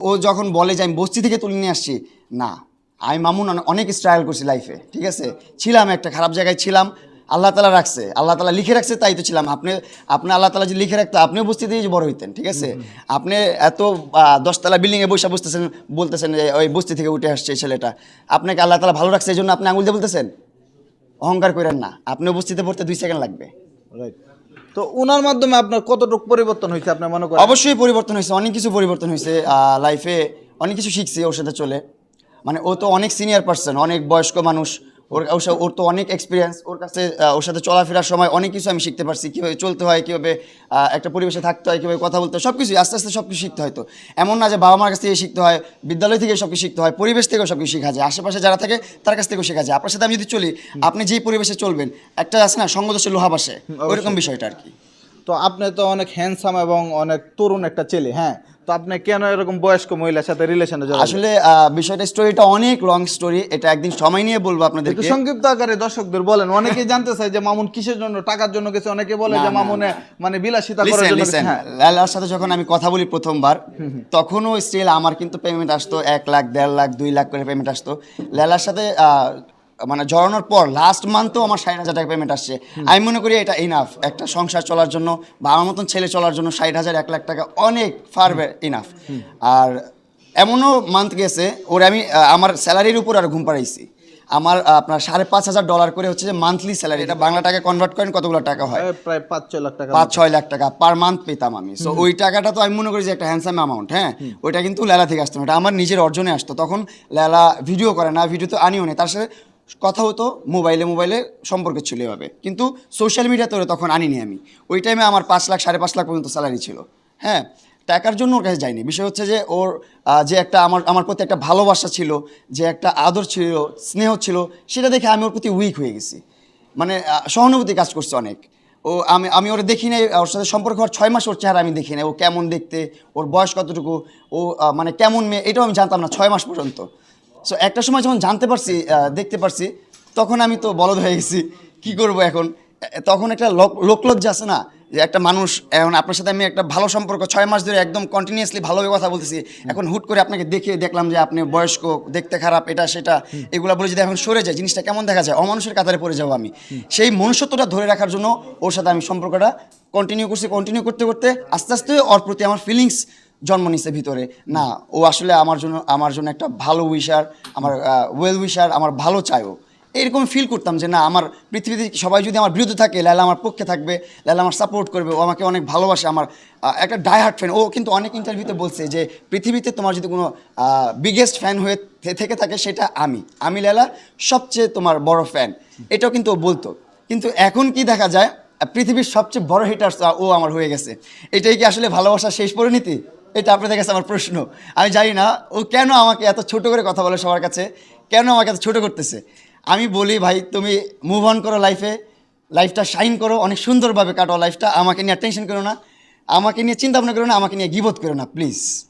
ও যখন বলে যে আমি বস্তি থেকে তুলে নিয়ে আসছি না আমি মামুন অনে- অনেক স্ট্রাগল করছি লাইফে ঠিক আছে? ছিলাম একটা খারাপ জায়গায় ছিলাম আল্লাহ তালা রাখছে আল্লাহ তালা লিখে রাখছে তাই তো ছিলাম। আপনি আপনি আল্লাহ তালা যদি লিখে রাখতো আপনিও বস্তি থেকে যে বড় হইতেন ঠিক আছে? আপনি এত দশতলা বিল্ডিংয়ে বসে বসতেছেন বলতেছেন যে ওই বস্তি থেকে উঠে আসছে ছেলেটা আপনাকে আল্লাহ তালা ভালো রাখছে এই জন্য আপনি আঙুল দিয়ে বলতেছেন? অহংকার করেন না আপনি বস্তিতে পড়তে দুই সেকেন্ড লাগবে। রাইট তো ওনার মাধ্যমে আপনার কতটুকু পরিবর্তন হয়েছে আপনার মনে করেন? অবশ্যই পরিবর্তন হয়েছে, অনেক কিছু পরিবর্তন হয়েছে লাইফে অনেক কিছু শিখছি ওর সাথে চলে। মানে ও তো অনেক সিনিয়র পার্সন অনেক বয়স্ক মানুষ ওর ওর তো অনেক এক্সপিরিয়েন্স ওর কাছে ওর সাথে চলাফেরার সময় অনেক কিছু আমি শিখতে পারছি। কীভাবে চলতে হয় কীভাবে একটা পরিবেশে থাকতে হয় কীভাবে কথা বলতে হয় সব কিছুই আস্তে আস্তে সব কিছু শিখতে হয় তো। এমন না যে বাবা মার কাছ থেকে শিখতে হয় বিদ্যালয় থেকে সব কিছু শিখতে হয় পরিবেশ থেকেও সব কিছু শেখা যায়। আশেপাশে যারা থাকে তার কাছ থেকেও শেখা যায়। আপনার সাথে আমি যদি চলি আপনি যেই পরিবেশে চলবেন একটা আছে না সঙ্গদোষে লোহা বাসে। ওইরকম বিষয়টা আর কি। তো আপনি তো অনেক হ্যান্ডসাম এবং অনেক তরুণ একটা ছেলে হ্যাঁ? তো আপনি কেন এরকম বয়স্ক মহিলার সাথে রিলেশনে আসলে বিষয়টা স্টোরিটা অনেক লং স্টোরি এটা একদিন সময় নিয়ে বলব একটু আপনাদেরকে সংক্ষিপ্ত আকারে দর্শকদের বলেন অনেকেই জানতে চায় যে মামুন কিসের জন্য টাকার জন্য গেছে অনেকে বলে যে মামুনে মানে বিলাসিতা করার জন্য হ্যাঁ। লালার সাথে যখন আমি কথা বলি প্রথমবার তখনও স্টিল আমার কিন্তু পেমেন্ট আসতো এক লাখ দেড় লাখ দুই লাখ করে পেমেন্ট আসতো। লালার সাথে মানে জড়ানোর পর লাস্ট মান্থও আমার ষাট হাজার টাকা পেমেন্ট আসছে। আমি মনে করি এটা ইনাফ একটা সংসার চলার জন্য বা আমার মতন ছেলে চলার জন্য ষাট হাজার এক লাখ টাকা অনেক ফার ইনাফ আর এমনও মান্থ গেছে ওর আমি আমার স্যালারির উপর আর ঘুম পাড়াইছি। আমার আপনার সাড়ে পাঁচ হাজার ডলার করে হচ্ছে যে মান্থলি স্যালারি এটা বাংলা টাকা কনভার্ট করেন কতগুলো টাকা হয়? প্রায় পাঁচ ছয় লাখ টাকা। পাঁচ ছয় লাখ টাকা পার মান্থ পেতাম আমি। সো ওই টাকাটা তো আমি মনে করি যে একটা হ্যান্ডসাম অ্যামাউন্ট হ্যাঁ? ওইটা কিন্তু লেলা থেকে আসতো না এটা আমার নিজের অর্জনে আসতো। তখন লেলা ভিডিও করে না ভিডিও তো আনিও নেই। তার সাথে কথা হতো মোবাইলে মোবাইলে সম্পর্ক ছিল এভাবে। কিন্তু সোশ্যাল মিডিয়াতে ওরা তখন আনিনি আমি। ওই টাইমে আমার পাঁচ লাখ, সাড়ে পাঁচ লাখ পর্যন্ত স্যালারি ছিল। হ্যাঁ টাকার জন্য ওর কাছে যায়নি বিষয় হচ্ছে যে ওর যে একটা আমার আমার প্রতি একটা ভালোবাসা ছিল, যে একটা আদর ছিল, স্নেহ ছিল, সেটা দেখে আমি ওর প্রতি উইক হয়ে গেছি। মানে সহানুভূতি কাজ করছে অনেক। ও, আমি আমি ওরা দেখি নাই, ওর সাথে সম্পর্ক হওয়ার ছয় মাস ওর চেহারা আমি দেখি নাই। ও কেমন দেখতে, ওর বয়স কতটুকু, ও মানে কেমন মেয়ে, এটাও আমি জানতাম না ছয় মাস পর্যন্ত। সো একটা সময় যখন জানতে পারছি দেখতে পারছি, তখন আমি তো বলদ হয়ে গেছি। কি করব এখন? তখন একটা লোক, লোকলজ্জা আছে না? যে একটা মানুষ, এখন আপনার সাথে আমি একটা ভালো সম্পর্ক, ছয় মাস ধরে একদম কন্টিনিউয়াসলি ভালোভাবে কথা বলতেছি। এখন হুট করে আপনাকে দেখে দেখলাম যে আপনি বয়স্ক, দেখতে খারাপ, এটা, সেটা, এগুলো বলে যদি এখন সরে যায়, জিনিসটা কেমন দেখা যায়? অমানুষের কাতারে পড়ে যাব আমি। সেই মনুষ্যত্বটা ধরে রাখার জন্য ওর সাথে আমি সম্পর্কটা কন্টিনিউ করছি কন্টিনিউ করতে করতে, আস্তে আস্তে ওর প্রতি আমার ফিলিংস জন্ম নিছে ভিতরে। না, ও আসলে আমার জন্য আমার জন্য একটা ভালো উইশার আমার ওয়েল উইশার আমার ভালো চায়ও। এরকম ফিল করতাম যে না, আমার পৃথিবীতে সবাই যদি আমার বিরুদ্ধে থাকে লালা আমার পক্ষে থাকবে লালা আমার সাপোর্ট করবে, ও আমাকে অনেক ভালোবাসে, আমার একটা ডাইহার্ট ফ্যান ও কিন্তু অনেক ইন্টারভিউতে বলছে যে, পৃথিবীতে তোমার যদি কোনো বিগেস্ট ফ্যান হয়ে থেকে থাকে, সেটা আমি। আমি লালা সবচেয়ে তোমার বড় ফ্যান এটাও কিন্তু ও বলতো। কিন্তু এখন কি দেখা যায়, পৃথিবীর সবচেয়ে বড় হিটার ও আমার হয়ে গেছে। এটাই কি আসলে ভালোবাসা শেষ পরিণতি? এটা আপনাদের কাছে আমার প্রশ্ন। আমি জানি না, ও কেন আমাকে এত ছোট করে কথা বলে সবার কাছে? কেন আমাকে এত ছোট করতেছে? আমি বলি, ভাই, তুমি মুভ অন করো লাইফে লাইফটা শাইন করো, অনেক সুন্দরভাবে কাটো লাইফটা আমাকে নিয়ে টেনশন করো না। আমাকে নিয়ে চিন্তা ভাবনা করো না, আমাকে নিয়ে গিবোধ করো না প্লিজ